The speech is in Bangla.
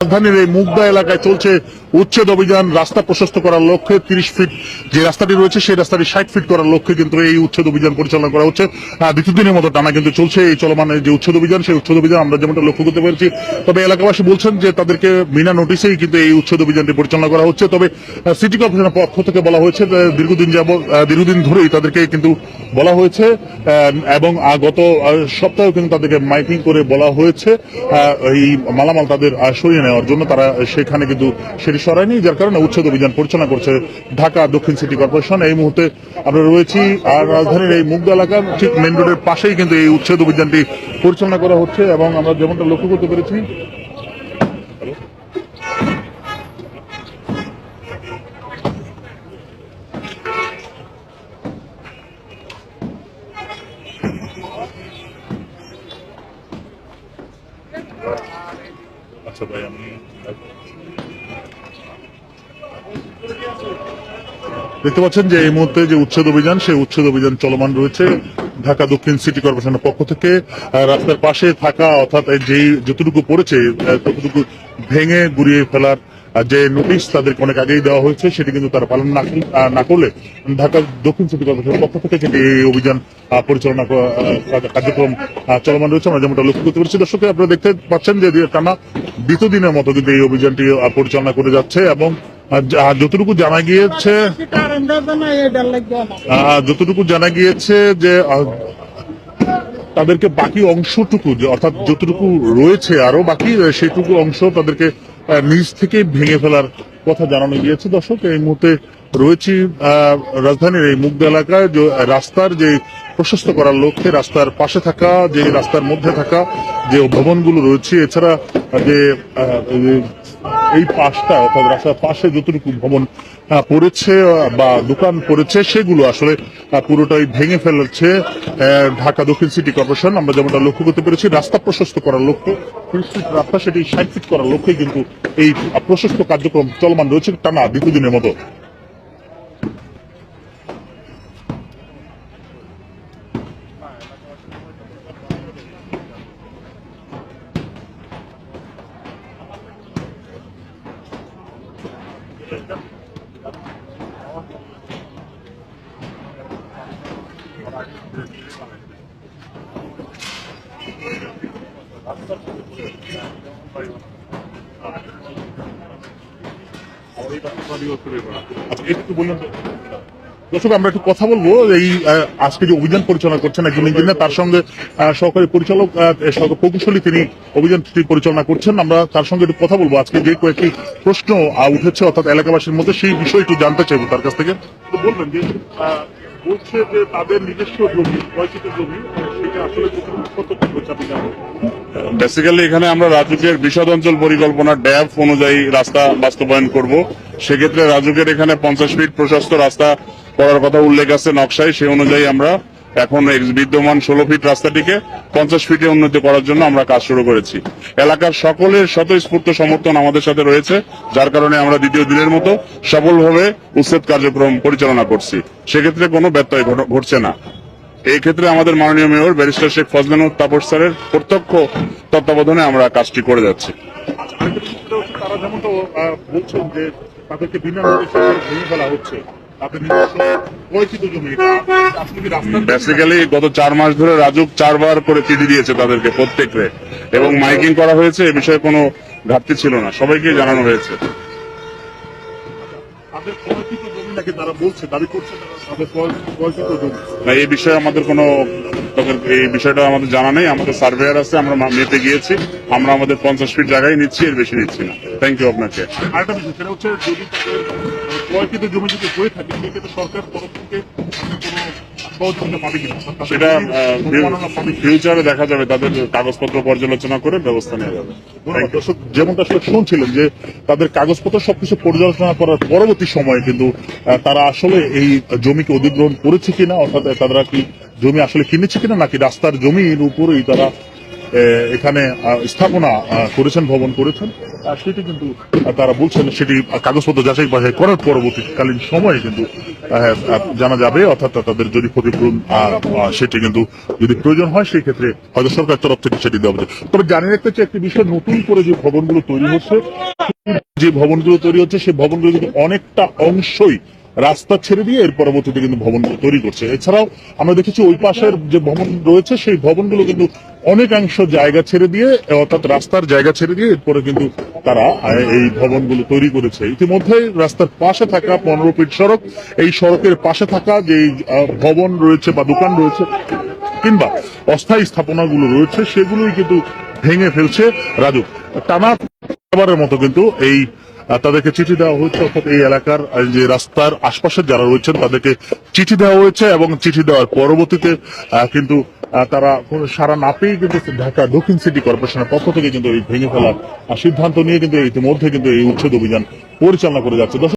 রাজধানীর এই মুগদা এলাকায় চলছে উচ্ছেদ অভিযান রাস্তা প্রশস্ত করার লক্ষ্যে তিরিশ ফিট যে রাস্তাটি রয়েছে, সেই রাস্তাটি ষাট ফিট করার লক্ষ্যে কিন্তু এই উচ্ছেদ অভিযান পরিচালনা করা হচ্ছে। দ্বিতীয় দিনের মতো টানা কিন্তু চলছে এই চলমান যে উচ্ছেদ অভিযান, সেই উচ্ছেদ অভিযান আমরা যেমনটা লক্ষ্য করতে পেরেছি, তবে এলাকাবাসী বলছেন যে তাদেরকে বিনা নোটিশেই কিন্তু এই উচ্ছেদ অভিযানটি পরিচালনা করা হচ্ছে। তবে সিটি কর্পোরেশনের পক্ষ থেকে বলা হয়েছে দীর্ঘদিন যাব দীর্ঘদিন ধরেই তাদেরকে কিন্তু বলা হয়েছে এবং গত সপ্তাহেও কিন্তু তাদেরকে মাইকিং করে বলা হয়েছে এই মালামাল তাদের সরিয়ে নেওয়ার জন্য তারা সেখানে কিন্তু সেটি সরায়নি, যার কারণে উচ্ছেদ অভিযান পরিচালনা করছে ঢাকা দক্ষিণ সিটি কর্পোরেশন। এই মুহূর্তে আমরা রয়েছি আর রাজধানীর এই মুগদা এলাকার ঠিক মেন রোডের পাশেই কিন্তু এই উচ্ছেদ অভিযানটি পরিচালনা করা হচ্ছে এবং আমরা যেমনটা লক্ষ্য করতে পেরেছি আচ্ছা ভাই আমি দেখতে পাচ্ছেন যে এই মুহূর্তে যে উচ্ছেদ অভিযান, সেই উচ্ছেদ অভিযান চলমান রয়েছে ঢাকা দক্ষিণ সিটি কর্পোরেশনের পক্ষ থেকে। রাস্তার পাশে থাকা, অর্থাৎ যেই যতটুকু পড়েছে ততটুকু ভেঙে গুড়িয়ে ফেলার যে নোটিশ তাদেরকে অনেক আগেই দেওয়া হয়েছে, সেটি কিন্তু তারা পালন না করলে- ঢাকা দক্ষিণ সিটি কর্পোরেশনের পক্ষ থেকে কিন্তু এই অভিযান পরিচালনা কার্যক্রম চলমান রয়েছে। আমরা যেমনটা লক্ষ্য করতে পারছি, দর্শক, আপনারা দেখতে পাচ্ছেন যে টানা দ্বিতীয় দিনের মতো কিন্তু এই অভিযানটি পরিচালনা করে যাচ্ছে এবং যতটুকু জানা গিয়েছে যতটুকু জানা গিয়েছে যে তাদেরকে বাকি অংশটুকু অর্থাৎ যতটুকু রয়েছে আরও বাকি সেটুকু অংশ তাদেরকে নিজ থেকে ভেঙে ফেলার কথা জানানো গিয়েছে। দর্শক, এই মুহূর্তে রয়েছি রাজধানীর এই মুগদা এলাকায় রাস্তার যে প্রশস্ত করার লক্ষ্যে, রাস্তার পাশে থাকা, যে রাস্তার মধ্যে থাকা যে ভবনগুলো রয়েছে, এছাড়া যে এই- পাশটা, অর্থাৎ রাস্তার পাশে যতটুকু ভবন পড়েছে বা দোকান পড়েছে, সেগুলো আসলে পুরোটাই ভেঙে ফেলেছে ঢাকা দক্ষিণ সিটি কর্পোরেশন। আমরা যেমনটা লক্ষ্য করতে পেরেছি, রাস্তা প্রশস্ত করার লক্ষ্যে রাস্তা সেটি ষাট ফিট করার লক্ষ্যে কিন্তু এই প্রশস্ত কার্যক্রম চলমান রয়েছে টানা দ্বিতীয় দিনের মতো আচ্ছা, একটু বললেন তো। দর্শক, আমরা একটু কথা বলব। এই আজকে যে অভিযান পরিচালনা করছেন একজন ইঞ্জিনিয়ার, তার সঙ্গে সহকারী পরিচালক প্রকৌশলী তিনি অভিযানটি পরিচালনা করছেন। আমরা তার সঙ্গে একটু কথা বলব। আজকে যে কয়েকটি প্রশ্ন উঠেছে অর্থাৎ এলাকাবাসীর মধ্যে, সেই বিষয় একটু জানতে চাইব তার কাছ থেকে। বলবেন যে বলছে যে তাদের নিজস্ব জমি পরিচিত জমি, সেটা আসলে বেসিক্যালি এখানে আমরা রাজুকের বিশদ অঞ্চল পরিকল্পনা ড্যাব অনুযায়ী রাস্তা বাস্তবায়ন করব। সেক্ষেত্রে রাজুকের এখানে পঞ্চাশ ফিট প্রশস্ত রাস্তা করার কথা উল্লেখ আছে নকশায়, সেই অনুযায়ী আমরা এখন বিদ্যমান ষোলো ফিট রাস্তাটিকে পঞ্চাশ ফিটে উন্নতি করার জন্য আমরা কাজ শুরু করেছি। এলাকার সকলের স্বতঃস্ফূর্ত সমর্থন আমাদের সাথে রয়েছে, যার কারণে আমরা দ্বিতীয় দিনের মতো সফলভাবে উচ্ছেদ কার্যক্রম পরিচালনা করছি। সেক্ষেত্রে কোনো ব্যত্যয় ঘটছে না। এই ক্ষেত্রে আমাদের মাননীয় মেয়র ব্যারিস্টার শেখ ফজলানুর তাপস স্যারের প্রত্যক্ষ তত্ত্বাবধানে আমরা কাজটি করে যাচ্ছি। তারা যেমন তো বলছেন যে তাদেরকে বিনা নোটিশে ভেঙে ফেলা হচ্ছে। বেসিক্যালি গত চার মাস ধরে রাজুক চারবার করে চিঠি দিয়েছে তাদেরকে প্রত্যেকরে। এবং মাইকিং করা হয়েছে এ বিষয়ে কোনো ঘাটতি ছিল না। সবাইকে জানানো হয়েছে। না এই বিষয়ে আমাদের কোনো এই বিষয়টা আমাদের জানা নেই। আমাদের সার্ভেয়ার আছে আমরা মেপে গিয়েছি। আমরা আমাদের পঞ্চাশ ফিট জায়গায় নিচ্ছি এর বেশি নিচ্ছি না। থ্যাংক ইউ আপনাকে। আরেকটা বিষয় সেটা হচ্ছে জমি যদি হয়ে থাকে সেক্ষেত্রে সরকার তরফ থেকে সেটা? ফিউচারে দেখা যাবে তাদের কাগজপত্র পর্যালোচনা করে ব্যবস্থা নেওয়া যাবে। দর্শক যেমনটা আসলে শুনছিলেন যে তাদের কাগজপত্র সবকিছু পর্যালোচনা করার পরবর্তী সময়ে কিন্তু তারা আসলে এই জমিকে অধিগ্রহণ করেছে কিনা অর্থাৎ তারা কি জমি আসলে কিনেছে কিনা নাকি রাস্তার জমির উপরেই তারা আহ, এখানে স্থাপনা করেছেন ভবন করেছেন? সেটি কিন্তু তারা বলছেন সেটি কাগজপত্র যাচাই বাছাই করার পরবর্তীকালীন সময়ে কিন্তু আহ, জানা যাবে অর্থাৎ তাদের যদি ক্ষতিপূরণ সেটি কিন্তু যদি প্রয়োজন হয় সেই ক্ষেত্রে হয়তো সরকার তরফ থেকে সেটি দেওয়া হবে। তবে জানিয়ে রাখতে চাই একটি বিষয় নতুন করে যে ভবনগুলো তৈরি হচ্ছে যে ভবনগুলো তৈরি হচ্ছে সেই ভবনগুলো কিন্তু অনেকটা অংশই রাস্তা ছেড়ে দিয়ে এর পরবর্তীতে কিন্তু ভবনগুলো তৈরি করছে। এছাড়াও আমরা দেখেছি ওই পাশের যে ভবন রয়েছে, সেই ভবনগুলো কিন্তু অনেকাংশ জায়গা ছেড়ে দিয়ে, অর্থাৎ রাস্তার জায়গা ছেড়ে দিয়ে এরপরে কিন্তু তারা এই ভবনগুলো তৈরি করেছে। ইতিমধ্যে রাস্তার পাশে থাকা পনেরো ফিট সড়ক, এই সড়কের পাশে থাকা যে ভবন রয়েছে বা দোকান রয়েছে, কিংবা অস্থায়ী স্থাপনাগুলো রয়েছে, সেগুলোই কিন্তু ভেঙে ফেলছে রাজু। টানা মতো কিন্তু এই তাদেরকে চিঠি দেওয়া হয়েছে, অর্থাৎ এই এলাকার যে রাস্তার আশপাশে যারা রয়েছেন, তাদেরকে চিঠি দেওয়া হয়েছে এবং চিঠি দেওয়ার পরবর্তীতে কিন্তু তারা কোনো সারা না পেয়ে কিন্তু ঢাকা দক্ষিণ সিটি কর্পোরেশনের পক্ষ থেকে কিন্তু এই ভেঙে ফেলার সিদ্ধান্ত নিয়ে কিন্তু ইতিমধ্যে কিন্তু এই উচ্ছেদ অভিযান পরিচালনা করে যাচ্ছে।